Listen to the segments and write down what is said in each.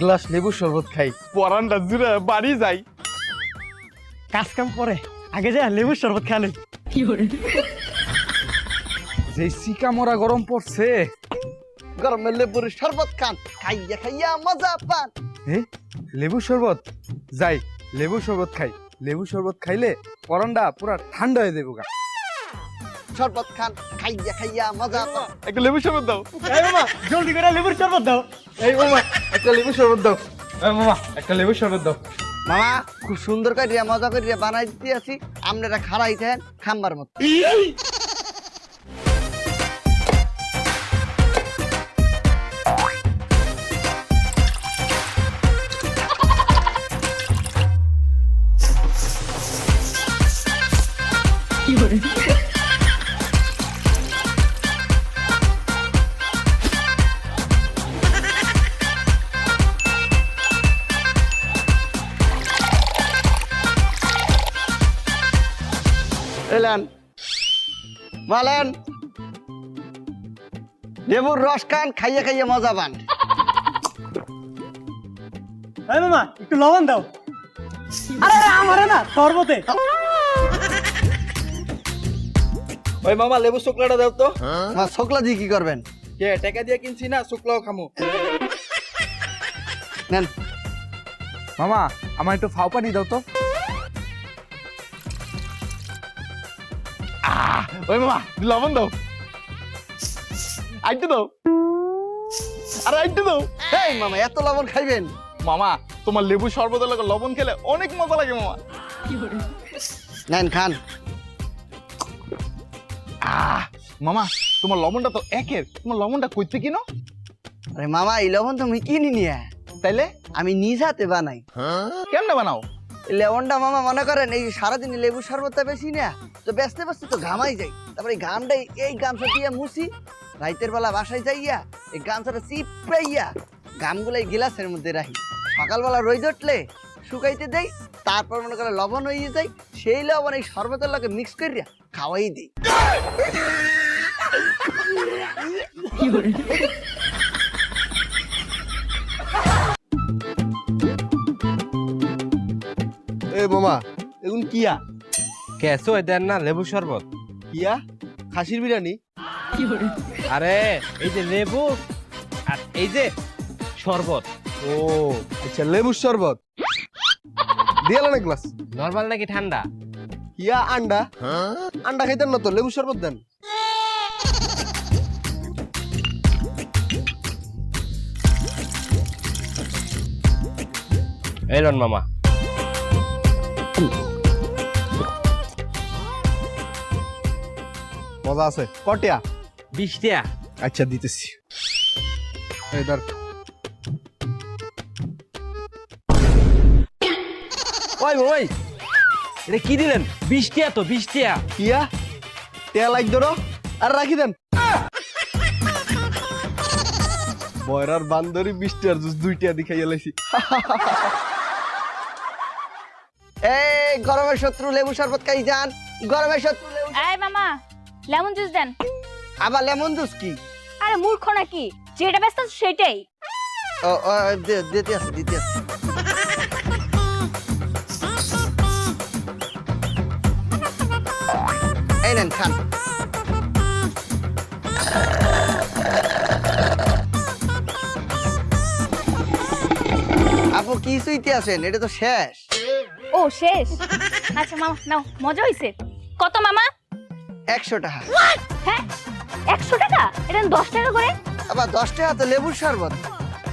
Glass লেবু শরবত খাই। পরানটা জুড়ে বাড়ি যাই। কাজ কাম পরে আগে যা লেবুর শরবত খালে যে সিকা মরা গরম পড়ছে। গরমের লেবুর শরবত খান খাইয়া খাইয়া মজা পান। এ লেবু শরবত? যাই লেবু শরবত খাই। লেবু শরবত খাইলে পরান্ডা পুরা ঠান্ডা হয়ে যাব গা। শরবত খান খাইয়া খাইয়া মজা একটা লেবু শরবত দাও। এই মামা জলদি করে লেবুর শরবত দাও। এই মামা একটা লেবু শরবত দাও। এই মামা একটা লেবু শরবত দাও। মামা খুব সুন্দর করিয়া মজা করিয়া বানাই দিতে আছি আপনারা খারাই দেন খাম্বার মতো। এলেন। বলেন লেবুর রস খান খাইয়ে খাইয়ে মজা পান। এই মামা একটু লবণ দাও। আরে আমারে না শরবতে। ওই মামা লেবু শুকলাটা দাও তো। মা শোকলা দিয়ে কি করবেন? কে টাকা দিয়ে কিনছি না শুকলাও খামু। নেন। মামা আমার একটু ফাও পানি দাও তো। ওই মামা লবণ দাও। আইটে দাও। আরে আইটে দাও। এই মামা এত লবণ খাইবেন? মামা তোমার লেবু শরবতের লাগে লবণ খেলে অনেক মজা লাগে মামা। নেন খান। আহ মামা তোমার লবণটা তো একের। তোমার লবণটা কইতে কিনো আরে মামা এই লবণ তো আমি কিনি নিয়ে। তাইলে? আমি নিজ হাতে বানাই। কেমনে বানাও? লেবনটা মামা মনে করেন এই সারাদিন লেবু শরবতটা বেশি না? তো ব্যস্ত ব্যস্ত তো ঘামাই যাই। তারপরে এই ঘামটাই, এই গামছা দিয়ে মুছি, রাইতের বেলা বাসায় যাইয়া, এই গামছাটা চিপাইয়া গামগুলো এই গিলাসের মধ্যে রাখি। সকালবেলা রোদ উঠলে শুকাইতে দেই, তারপর মনে করে লবণ হয়ে যায়, সেই লবণ এই শরবতের লগে মিক্স করিয়া খাওয়াই দিই। এ মামা, এগুন কিয়া? কেসো দেন না লেবু শরবত? কিয়া খাসির বিরিয়ানি? আরে এই যে লেবু আর এই যে শরবত। ও আচ্ছা লেবুর শরবত। দিয়ে না গ্লাস নরমাল নাকি ঠান্ডা? কিয়া আন্ডা। আন্ডা খাইতেন না তো লেবু শরবত দেন। এলন মামা। মজা আছে। কটিয়া বিশটিয়া আচ্ছা দিতেছি। ওই ওই। এটা কি দিলেন? বিশটিয়া তো বিশটিয়া কিয়া? তেল লাগ ধরো। আর রাখি দেন। বয়রার বান্দরি আর জুস দুইটা দেখাই এলাইছি এই গরমের শত্রু লেবু শরবত খাই যান গরমের শত্রু লেবু এই মামা লেমন জুস দেন। আবার লেমন জুস কি? আরে মূর্খ নাকি? যেটা ব্যস্ত সেটাই। ও ও, দিতে আছে দিতে আছে এই নেন খান। আপু কি সুইতে আছেন? এটা তো শেষ। ও শেষ। আচ্ছা মামা নাও মজা হইছে। কত মামা? একশো টাকা। হ্যাঁ একশো টাকা? এটা দশ টাকা করে। আবার দশ টাকা তো লেবুর শরবত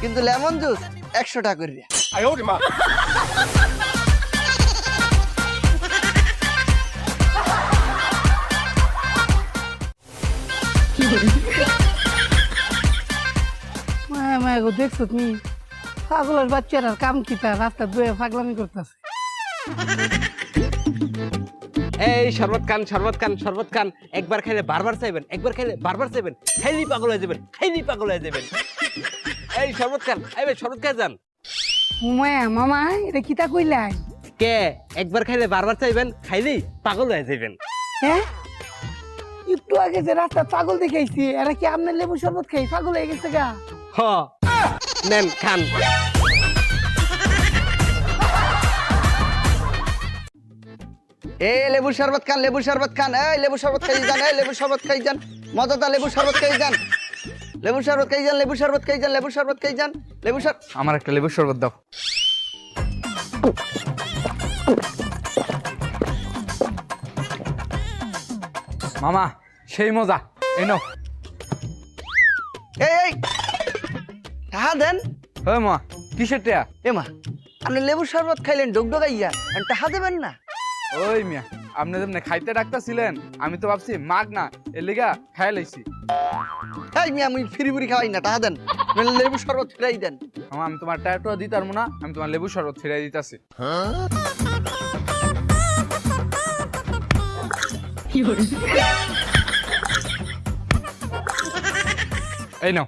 কিন্তু লেমন জুস একশো টাকা করে। মায়া মায়া গো দেখছ তুমি? পাগলের বাচ্চারা কাম কিতা রাস্তা দুয়ে পাগলামি করতেছে। এই শরবত খান শরবত খান শরবত খান। একবার খাইলে বারবার চাইবেন একবার খাইলে বারবার চাইবেন। খাইলেই পাগল হয়ে যাবেন খাইলেই পাগল হয়ে যাবেন। এই শরবত খান এই ভাই শরবত খাই যান। মায়া মামা এটা কিতা কইলাই কে? একবার খাইলে বারবার চাইবেন খাইলেই পাগল হয়ে যাবেন। হ্যাঁ একটু আগে যে রাস্তা পাগল দেখাইছি এরা কি আপনার লেবু শরবত খাই পাগল হয়ে গেছে গা? হ নেন খান। এ লেবু শরবত খান লেবু শরবত খান এই লেবু শরবত খাই যান এই লেবু শরবত খাই যান মজাদা লেবু শরবত খাই যান লেবু শরবত খাই যান লেবু শরবত খাই যান লেবু শরবত খাই যান লেবু শর আমার একটা লেবুর শরবত দাও মামা সেই মজা এই নাও এই এই টাহা দেন হ্যাঁ মা কিসের টেয়া এ মা আপনি লেবু শরবত খাইলেন ডগডগাইয়া টাহা দেবেন না ওই মিয়া আপনি যেমনি খাইতে ডাকতেছিলেন আমি তো ভাবছি মাগ না এর লিগা খাই লাইছি। এই মিয়া আমি ফ্রি ফ্রি খাওয়াই না টাহা দেন। লেবু শরবত ফিরাই দেন। আমি তোমার টায়াটা দিতে পারব না আমি তোমার লেবু শরবত ফিরাই দিতেছি। এই নাও।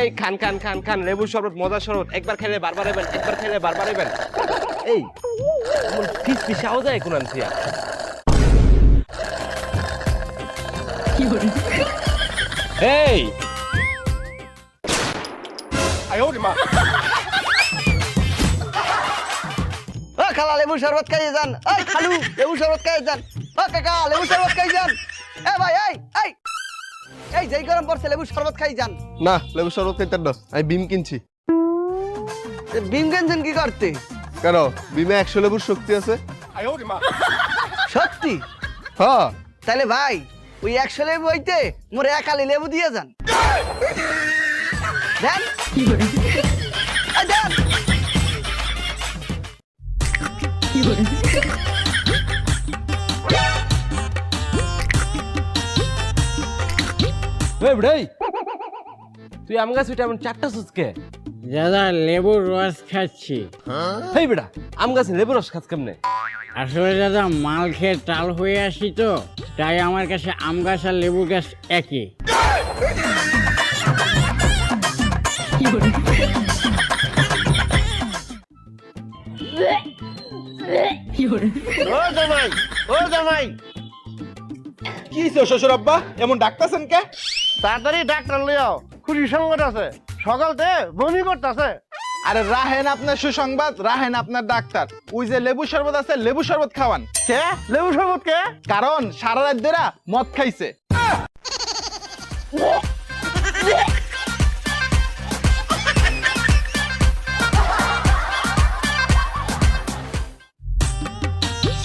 এই খান খান খান খান লেবু শরবত মজা শরবত একবার খেলে বারবার এবেন একবার খেলে বারবার এবেন এই ফিস ফিসাও যায় কোন আনছিয়া এই। ও খালা লেবু শরবত খাই যান। এই খালু লেবু শরবত খাই যান। ও কাকা লেবু শরবত খাই যান। এ ভাই এই এই এই যেই গরম পড়ছে লেবু শরবত খাই যান। না লেবু শরবত খাইতে না। আমি বিম কিনছি। বিম গেঞ্জেন কি করতে? কেন? বিমে একশো লেবুর শক্তি আছে। সত্যি? হ্যাঁ। তাহলে ভাই ওই একশো লেবু হইতে মোরে এক আলি লেবু দিয়ে যান। দেন। বেড়াই তুই আম গাছ উঠে এমন চারটা সুচকে দাদা লেবুর রস খাচ্ছি। হেই বেড়া আম গাছে লেবুর রস খাস কেমনে? আসলে দাদা মাল খেয়ে টাল হয়ে আসি তো তাই আমার কাছে আম গাছ আর লেবু গাছ একই। ও জামাই ও জামাই। কি শ্বশুর আব্বা? এমন ডাকতেছেন কে? তাড়াতাড়ি ডাক্তার লইয়াও। খুশি সংকট আছে। সকালতে বমি করতেছে। আরে রাহেন আপনার সুসংবাদ রাহেন আপনার ডাক্তার। ওই যে লেবু শরবত আছে লেবু শরবত খাওয়ান। কে? লেবু শরবত কে? কারণ সারা রাত ধরে মদ খাইছে।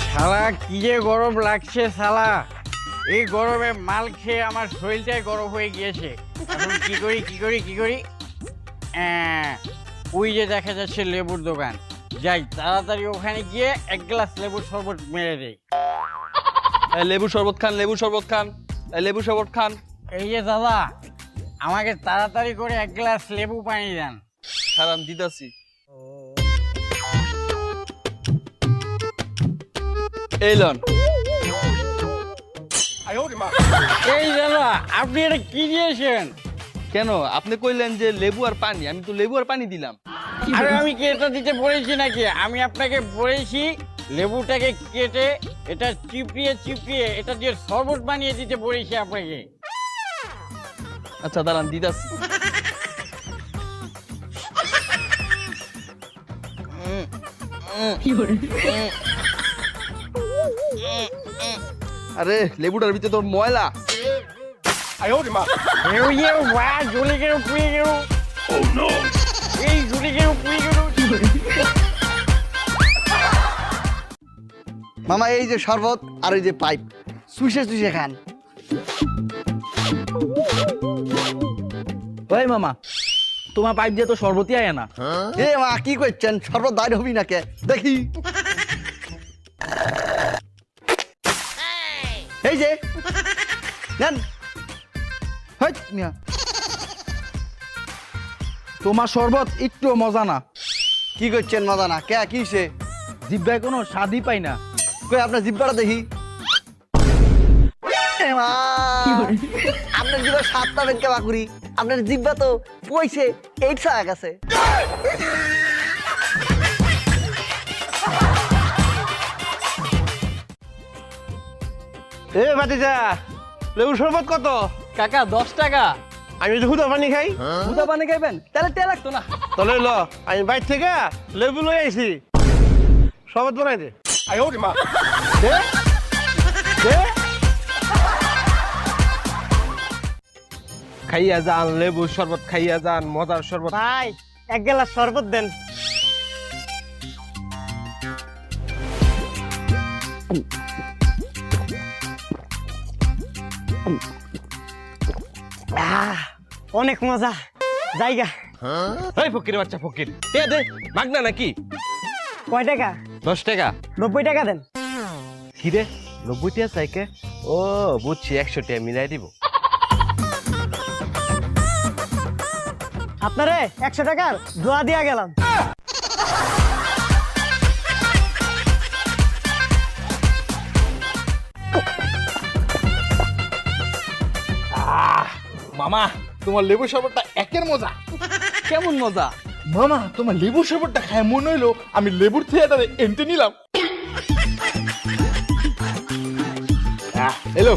শালা কি যে গরম লাগছে শালা। এই গরমে মাল খেয়ে আমার শরীরটাই গরম হয়ে গিয়েছে। এখন কি করি কি করি কি করি? ওই যে দেখা যাচ্ছে লেবুর দোকান। যাই তাড়াতাড়ি ওখানে গিয়ে এক গ্লাস লেবুর শরবত মেরে দেই। লেবু শরবত খান লেবু শরবত খান। এই লেবু শরবত খান। এই যে দাদা আমাকে তাড়াতাড়ি করে এক গ্লাস লেবু পানি দেন। সারাম দিদাসি এই লন। এই দাদা আপনি এটা কি দিয়েছেন কেন আপনি কইলেন যে লেবু আর পানি আমি তো লেবু আর পানি দিলাম আরে আমি কি এটা দিতে বলেছি নাকি আমি আপনাকে বলেছি লেবুটাকে কেটে এটা চিপিয়ে চিপিয়ে এটা দিয়ে শরবত বানিয়ে দিতে বলেছি আপনাকে আচ্ছা দাঁড়ান দিদাস দিদাসি আরে লেবুটার ভিতরে তোর ময়লা। এও বা জ্বলে গেল পুড়ে গেল। এই জ্বলে গেল পুড়ে গেল। মামা এই যে শরবত আর এই যে পাইপ। সুইসে সুইসে খান। ওই মামা তোমার পাইপ দিয়ে তো শরবতই আয় না। এ মা কি করছেন? শরবত দাঁড় হবি না কে? দেখি। নেন। হেৎ মিয়া। তোমার শরবত একটু মজা না। কি করছেন মজা না? কে কি সে জিব্বায় কোনো স্বাদই পাই না। কই আপনার জিব্বাটা দেখি। আপনার জিব্বা সাত পাবেন কে বাকুরি আপনার জিব্বা তো পয়সে এইট হয়ে গেছে এ ভাতিজা লেবু শরবত কত? কাকা দশ টাকা। আমি যদি হুদা পানি খাই? দুধা পানি খাইবেন? তাহলে তে লাগতো না। তাহলে ল আমি বাইর থেকে লেবু লই আইছি। শরবত বানাই দে। আয় ওরে মা। দে? দে? খাইয়া যান লেবু শরবত খাইয়া যান মজার শরবত। ভাই এক গ্লাস শরবত দেন। অনেক মজা। জায়গা। এই ফকির বাচ্চা ফকির। দে দে মাগনা নাকি? কয় টাকা? দশ টাকা। নব্বই টাকা দেন। কিরে নব্বই টাকা চাইকে ও বুঝছি একশো টাকা মিলাই দিব। আপনারে একশো টাকার দোয়া দিয়া গেলাম। মামা তোমার লেবু শরবতটা একের মজা। কেমন মজা? মামা তোমার লেবু শরবতটা খায় মনে হইল আমি লেবুর থিয়েটারে এন্ট্রি নিলাম। হ্যাঁ এলো।